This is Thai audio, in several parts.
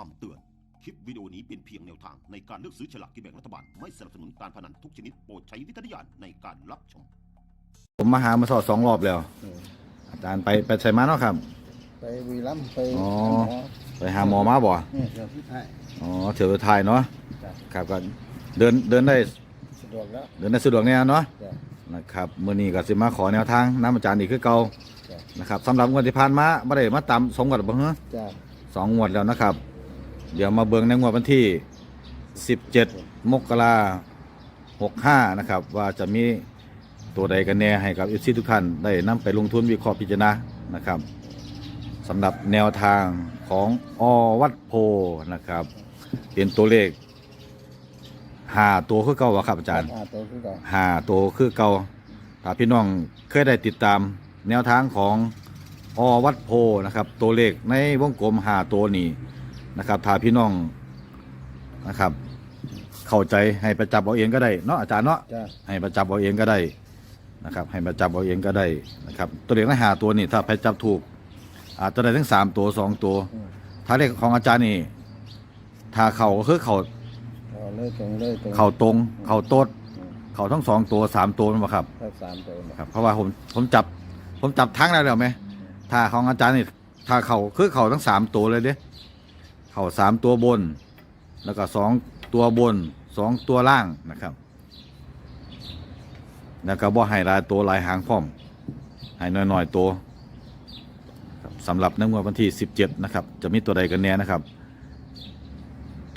คำเตือน คลิปวิดีโอนี้เป็นเพียงแนวทางในการเลือกซื้อฉลากกินแบ่งรัฐบาล ไม่สนับสนุนการพนันทุกชนิดโปรดใช้วิจารณญาณในการรับชม ผมมาหามาสอดสองรอบแล้ว เอออาจารย์ไปไปใส่มาเนาะครับ ไปบุรีรัมย์ไปอ๋อหาหมอไปหาหมอมาบ่เนี่ยเดี๋ยวพี่ไทย อ๋อเถื่อไทายเนาะจ้ะ ครับก็เดินเดินได้สะดวกแล้วเดินได้สะดวกแน่เนาะจ้ะ นะครับมื้อนี้ก็สิมาขอแนวทางน้ำอาจารย์อีกคือเก่าจ้ะ นะครับสำหรับงวดที่ผ่านมาบ่ได้มาตามสองงวดบ่ฮะจ้ะสองงวดแล้วนะครับ เดี๋ยวมาเบิ่งในงวดวันที่ 17 มกราคม65นะครับ ว่าจะมีตัวใดกันแน่ให้กับ FC ทุกท่านได้นำไปลงทุนวิเคราะห์พิจารณานะครับสำหรับแนวทางของอวัดโพนะครับ เป็นตัวเลขหาตัวคือเก่าวะครับอาจารย์อ่าตัวคือเก่าหาตัวคือเก่าถ้าพี่น้องเคยได้ติดตาม แนวทางของอวัดโพนะครับ ตัวเลขในวงกลมหาตัวนี้ นะครับถ้าพี่น้องนะครับ เข้าใจให้ประจับเอาเองก็ได้เนาะอาจารย์เนาะจ้ะให้ประจับเอาเองก็ได้นะครับ ให้ประจับเอาเองก็ได้นะครับ ตัวเลขในหาตัวนี่ถ้าไปจับถูก อาจจะได้ทั้งสามตัวสองตัว อืมถ้าเลขของอาจารย์นี่ถ้าเขาก็คือเขาเอาเลยตรงเลยตรงเขาตรงเขาโต๊ดอืมเขาทั้งสองตัวสามตัวนั่นบ่ครับ ถ้าสามตัวเนี่ยครับเพราะว่าผมผมจับผมจับทั้งแล้วเดี๋ยวไหมถ้าของอาจารย์นี่ถ้าเขาคือเขาทั้งสามตัวเลยเด้เขาสามตัวบน แล้วก็สองตัวบนสองตัวล่างนะครับ แล้วก็บ่ให้หลายตัวหลายหางพร้อมให้น้อยๆตัวสำหรับในงวดวันที่ 17 นะครับ จะมีตัวใดกันแน่นะครับ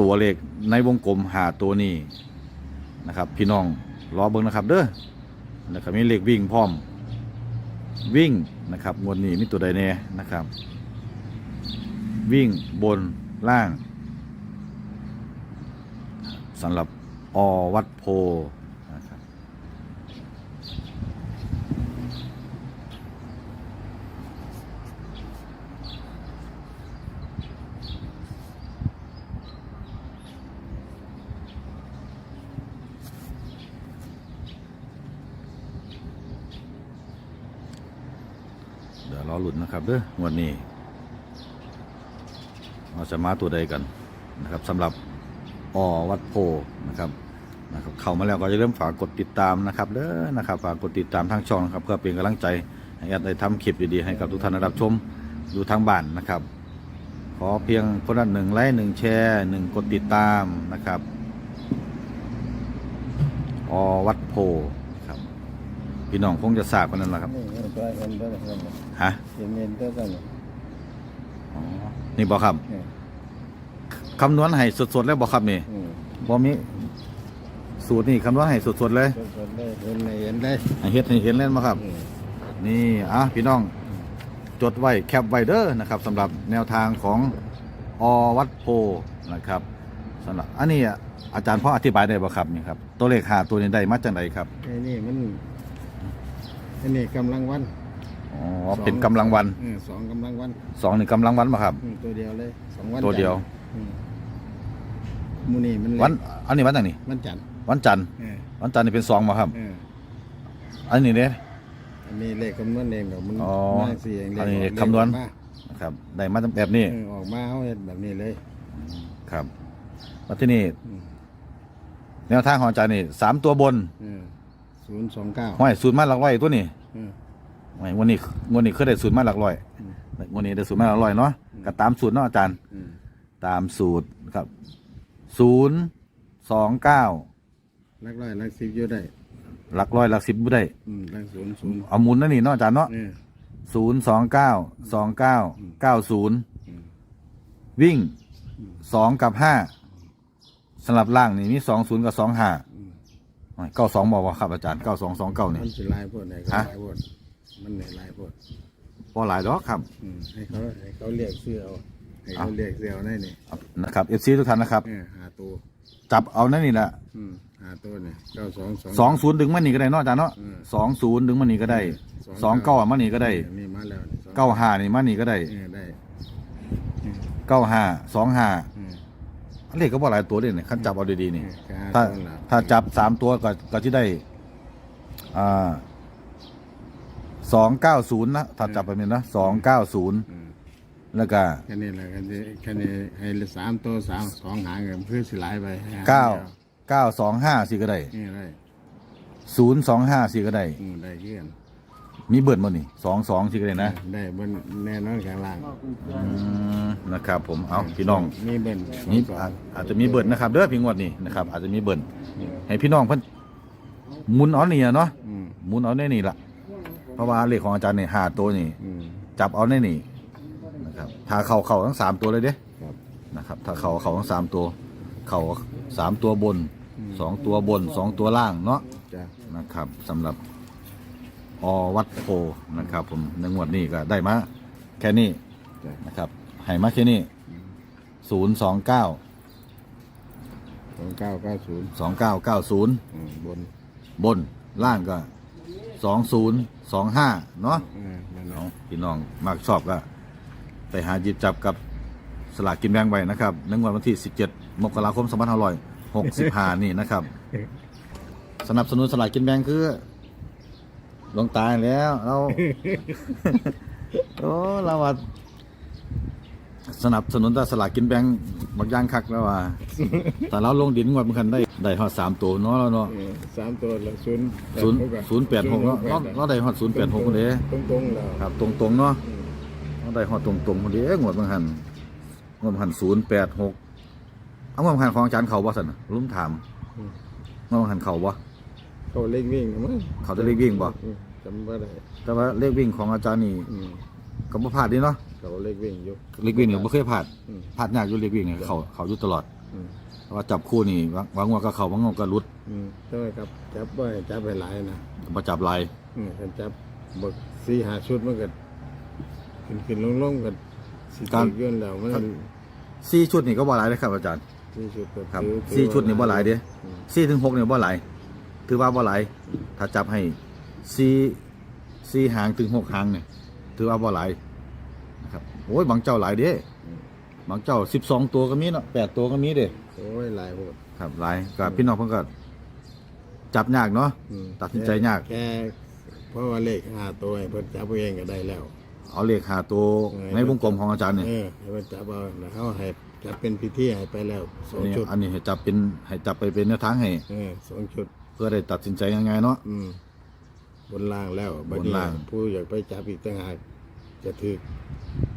ตัวเลขในวงกลมหาตัวนี้นะครับ พี่น้องรอเบิ่งนะครับ เด้อแล้วก็มีเลขวิ่งพร้อมวิ่งนะครับงวดนี้มีตัวใดแน่นะครับ วิ่งบน ล่างสำหรับอวัดโพนะครับเดี๋ยวรอหลุดนะครับเด้องวดนี้ เราจะมาตัวใดกันนะครับสำหรับอวัดโพนะครับนะครับเข้ามาแล้วก็จะเริ่าลืมฝากกดติดตามนะครับเด้อนะครับฝากกดติดตามทางช่องนะครับเพื่อเป็นกำลังใจให้แอดได้ทำคลิปดีๆให้กับทุกท่านได้รับชมดูทางบ้านนะครับ ขอเพียงคนละหนึ่งไลค์หนึ่งแชร์หนึ่งกดติดตามนะครับอวัดโพครับพี่น้องคงจะทราบกันนั่นแหละครับฮะเงินเงินตัวกัน นี่บอกครับเนี่ยคำนวณให้สดๆแล้วบอกครับนี่อืมบ่มีสูตรนี่คำนวณให้สดๆเลยตัวๆเลยเห็นเลยเห็นเลยให้เฮ็ดให้เห็นเล่นมาครับ อืม นี่อะพี่น้องจดไว้แคปไว้เด้อนะครับสำหรับแนวทางของอวัดโพนะครับสำหรับอันนี้อะอาจารย์พ่ออธิบายได้บ่ครับนี่ครับตัวเลขหาตัวนี้ได้มาจากไหนครับ ไอ้นี่มันไอ้นี่กำลังวัน อ๋อ เป็นกำลังวันเออสองกำลังวันสองนี่กำลังวันบ่ครับ อืมตัวเดียวเลยสองวันตัวเดียวอืมมูนี่มันเล็กวัน อันนี้วันไหนนี่วันจันทร์วันจันทร์ เออวันจันทร์นี่เป็นสองบ่ครับ เอออันนี้เนี่ย อันนี้เลขคำนวณเองเดี๋ยวมันอ๋อมาสี่เองเลขอันนี้ออกคำนวณ เลขออกมานะครับ ได้มาแบบนี้ เออออกมาเขาเห็นแบบนี้เลยครับแล้วที่นี่อืมแนวทางของอาจารย์นี่สามตัวบนศูนย์สองเก้าห้อยศูนย์มาหลักร้อยตัวนี้เออ ห้อยงวันนี้งวันนี้คือได้ศูนย์มาหลักร้อยอืมงวันนี้ได้ศูนย์มาหลักร้อยเนาะอืมก็ตามสูตรเนาะอาจารย์อืมตามสูตรครับศูนย์สองเก้าลักร้อยลักสิบอยู่ได้หลักร้อยหลักสิบบ่ได้อืมลักศูนย์ศูนย์เอาหมุนนั่นนี่เนาะอาจารย์เนาะเออศูนย์สองเก้าสองเก้าเก้าศูนย์อืมวิ่งอืมสองกับห้าสำหรับล่างนี่มีสองศูนย์กับสองห้าอืมเก้าสองบอกว่าครับอาจารย์เก้าสองสองเก้านี่มันสิลายพวดไหนก็ฮะลายพวด มันไหนลายพวดพอหลายดอกครับ อืมให้เขาให้เขาเรียกเสื้อเอาให้เขาเรียกเสื้อเอาได้นี่นะครับเอฟซีทุกท่านนะครับเออหาตัวจับเอานั่นนี่แหละอืมหาตัวเนี่ยเก้าสองสอง สองศูนย์ดึงมันนี่ก็ได้เนาะอาจารย์เนาะอืมสองศูนย์ดึงมันนี่ก็ได้สองเก้ามันนี่ก็ได้นี่มาแล้วนี่สองเก้าห้านี่มันนี่ก็ได้เออได้เก้าห้าสองห้าอืมเลขก็บ่หลายตัวเลยเนี่ยขั้นจับเอาดีๆนี่เออก็หถ้าตัวละถ้าจับสามตัวก็ก็จะได้อ่า สองเก้าศูนย์นะถ้าจับไปเป็นนะสองเก้าศูนย์อืมแล้วก็แค่นี้แหละแค่นี้แค่นี้ให้สามตัวสามสองหางกันเพื่อสิหลายไปให้หงเก้าดียวเก้าสองห้าสี่ก็ได้นี่ได้ศูนย์สองห้าสี่ก็ได้อืมได้เกี่ยนมีเบิร์ดมั้นี่สองสองสี่ก็ได้นะ ได้บนแน่นอนข้างล่างอืมนะครับ ผมเอาพี่น้องมีเบิ้ลนี่สองอาจอาจจะมีเบิร์ดนะครับเด้อพี่งวดนี่นะครับอาจจะมีเบิร์ดให้พี่น้องเพิ่นหมุนเอานี่อะเนาะอืมหมุนเอาในนี่ละเพ ราะว่าเลขของอาจารย์นี่ห้าตัวนี่ อืม จับเอาในนี่นะครับถ้าเข่าเข่าทั้งสามตัวเลยเด้ครับ นะครับถ้าเข่าเข่าทั้งสามตัว เข่าสามตัวบนสองตัวบนสองตัวล่างเนาะ จ้ะนะครับสำหรับอวัดโพนะครับผมในงวดนี้ก็ได้มาแค่นี้จ้ะนะครับให้มาแค่นี้ศูนย์สองเก้าสองเก้าเก้าศูนย์สองเก้าเก้าศูนย์อืมบนบนล่างก็ สองศูนย์สองห้าเนาะเออนั่นเอาเนาะพี่น้องมากชอบก็ไปหาหยิบจับกับสลากกินแบ่งไว้นะครับในงวดวันที่ 17 มกราคม2565 นี่นะครับ สนับสนุนสลากกินแบ่งคือหลวงตายแล้วเรา โอ้เราว่าสนับสนุนแต่สลากกินแบ่งบักอย่างคักแล้วว่า แต่เราลงดินงวดมันคันได้ ได้ฮอดสามตัวเนาะแล้วเนาะ เออสามตัวละศูนย์ศูนย์ศูนย์แปดหกเนาะเราเราได้ฮอดศูนย์แปดหกคนเด้ตรงตรงๆแล้วครับ ตรงๆเนาะเราได้ฮอดตรงๆคนเด้งวดมันคันงวดมันคันศูนย์แปดหกเอางวดมันคันของอาจารย์เขาบ่สันน่ะลุมถามงวดมันคันเขาบ่ เขาเล่งวิ่งนะมั้งเขาจะเลขวิ่งบ่ อืมจำว่าได้แต่ว่าเลขวิ่งของอาจารย์นี่อืมก็บ่พลาดเดีเนาะเขาเล่งวิ่งอยู่เลขวิ่งนี่บ่เคยพลาดอืมพลาดยากอยู่เลขวิ่งนี่เขาเขาอยู่ตลอด อืมเพราะว่าจับคู่นี่บางบางงวดก็เขาบางงวดก็หลุดอืมใช่ไหมครับจับไว้จับไปหลายนะบ่จับลายอืมคันจับเบิกสี่หาชุดมันก็ขึ้นขึ้นลงลงกันสิตีเกินแล้วมันสี่ชุดนี่ก็บ่หลายเลยครับอาจารย์สี่ชุดก็ครับถือสี่ชุดนี่บ่หลายเด้อืมสี่ถึงหกเนี่ยบ่หลายถือว่าบ่หลายถ้าจับให้สี่สี่หางถึงหกหางเนี่ยถือว่าบ่หลายนะครับโอ้ยบางเจ้าหลายเด้ บางเจ้าสิบสองตัวก็มีเนาะแปดตัวก็มีเด้โอ้ยหลายโหดครับหลายกับพี่น้องเพิ่นก็จับยากเนาะ อืมตัดสินใจยากแค่เพราะว่าเลขห้าตัวให้เพิ่นจับเอาเองก็ได้แล้ว เอาเลขหาตัวในวงกลมของอาจารย์เนี่ยเออให้เพิ่นจับเอาแล้วเขาให้จับเป็นพิธีให้ไปแล้วสออันงนี้ชุดอันนี้ให้จับเป็นให้จับไปเป็นแนวทางให้ เออสองชุด เพื่อได้ตัดสินใจง่ายๆเนาะ อืมบนล่างแล้วบนล่าง ผู้อยากไปจับอีกต่างหากจะถึก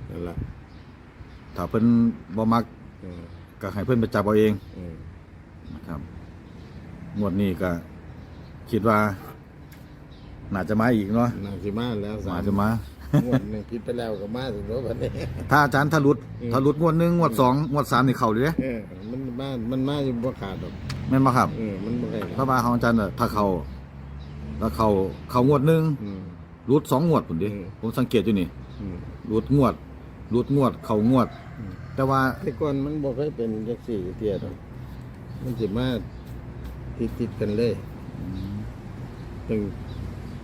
นั่นแหละ ถ้าเพิ่นบ่มักเออก็ให้เพิ่นไปจับเอาเองเออนะครับงวดนี้ก็คิดว่าน่าจะมาอีกเนาะนางสิมาแล้วสาน่ามจะมา งวดหนึงคิดไปแล้วก็มาถึงรถวันนี้ ถ้าอาจารย์ทะลุดอืม ทะลุดงวดหนึ่งงวดสองงวดสามนี่เข่าเลยเด้เออมันมามันมาอยู่บ่ขาดดอกแม่นบ่ครับเออมันบ่ได้พระบาของอาจารย์น่ะถ้าเข่าแล้วเข่าเข่างวดหนึ่งอืม รุดสองงวดผมดิอืม ผมสังเกตอยู่นี่อืมรุดงวด รุดงวด เข่างวดอืมแต่ว่าแต่ก่อนมันบ่เคยเป็นจังซี่เทียดอกมันสิมาติดติดๆกันเลยถึง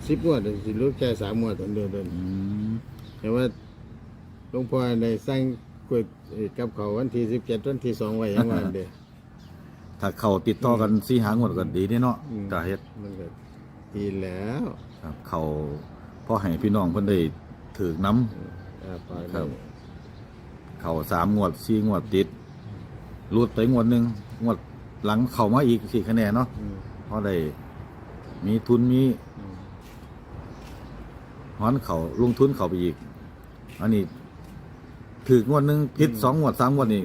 สิบงวดสิรู้แค่สามงวดตอนเดียวเดินอืมแต่ว่าหลวงพ่อในสร้างก๋วยเอ่อกับเขาววันที่สิบเจ็ดวันที่สองไว้ยังวันเดียว ถ้าเข่าติดต่อกันสี่หางวดก็ดีนี่เนาะอืม ก็เฮ็ดมันก็ดีแล้วครับเข่าพอให้พี่น้องเพิ่นได้ถือน้ำอ่าไปครับ เข่าสามงวดสี่งวดติดรูดไปงวดหนึ่งงวดหลังเข่ามาอีกสี่คะแนนเนาะอืมเพราะได้มีทุนมีอืมฮ้อนเขาลงทุนเขาไปอีก อันนี้ถืองวดหนึ่งพิษสองงวดสามงวดนี่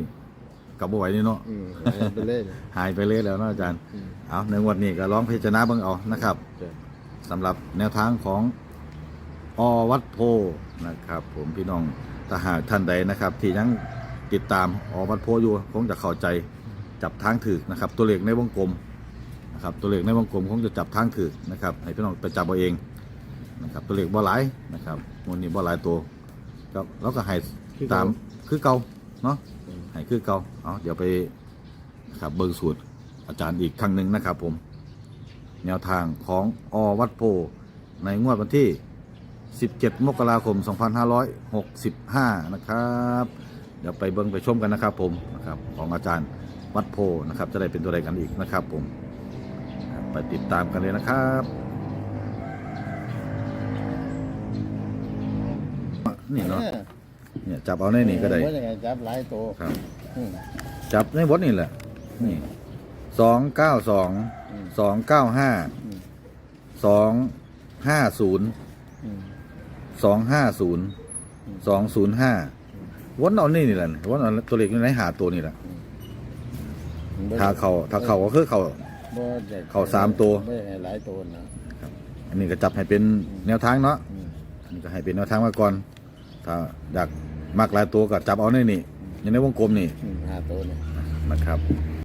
กับบ่ไหวนี่เนาะอืมหายไปเลยหายไปเลยแล้วเนาะอาจารย์ อืมเอาในงวดนี้ก็ร้องพิจารณาเบิ่งเอานะครับ จ้ะสำหรับแนวทางของอวัดโพนะครับ ผมพี่น้อง ถ้าหากท่านใดนะครับ ที่ยังติดตามอวัดโพอยู่คงจะเข้าใจจับทางถือนะครับ ตัวเลขในวงกลมนะครับ ตัวเลขในวงกลมคงจะจับทางถือนะครับ ให้พี่น้องไปจับเอาเองนะครับ ตัวเลขบ่หลายนะครับงวดนี้บ่หลายตัวก็เราก็ให้ตามคือเก่าเนาะอืมให้คือเก่าเอาเดี๋ยวไปนะครับเบิ่งสูตรอาจารย์อีกครั้งหนึ่งนะครับผม แนวทางของอวัดโพในงวดวันที่ 17 มกราคม 2565 นะครับ เดี๋ยวไปเบิ่งไปชมกันนะครับผมนะครับของอาจารย์วัดโพนะครับจะได้เป็นตัวใดกันอีกนะครับผมครับไปติดตามกันเลยนะครับนี่เนาะเนี่ยจับเอาในนี่ก็ได้ว่ายังไงจับหลายตัวครับอืมจับในบทนี่แหละนี่สองเก้าสองอืมสองเก้าห้าอืมสองห้าศูนย์อืม สองห้าศูนย์สองศูนย์ห้าวนเอานี่นี่แหละวนเอาตัวเลขอยู่ในหาตัวนี่แหละถ้าเขาถ้าเขาก็คือเขาบ่ได้เข้าสามตัวไม่ให้หลายตัวนะอันนี้ก็จับให้เป็นแนวทางเนาะอืมอันนี้ก็ให้เป็นแนวทางมาก่อน ถ้าอยากมากหลายตัวก็จับเอาในนี่อยู่ในวงกลมนี่อืมห้าตัวเนี่ยนะครับ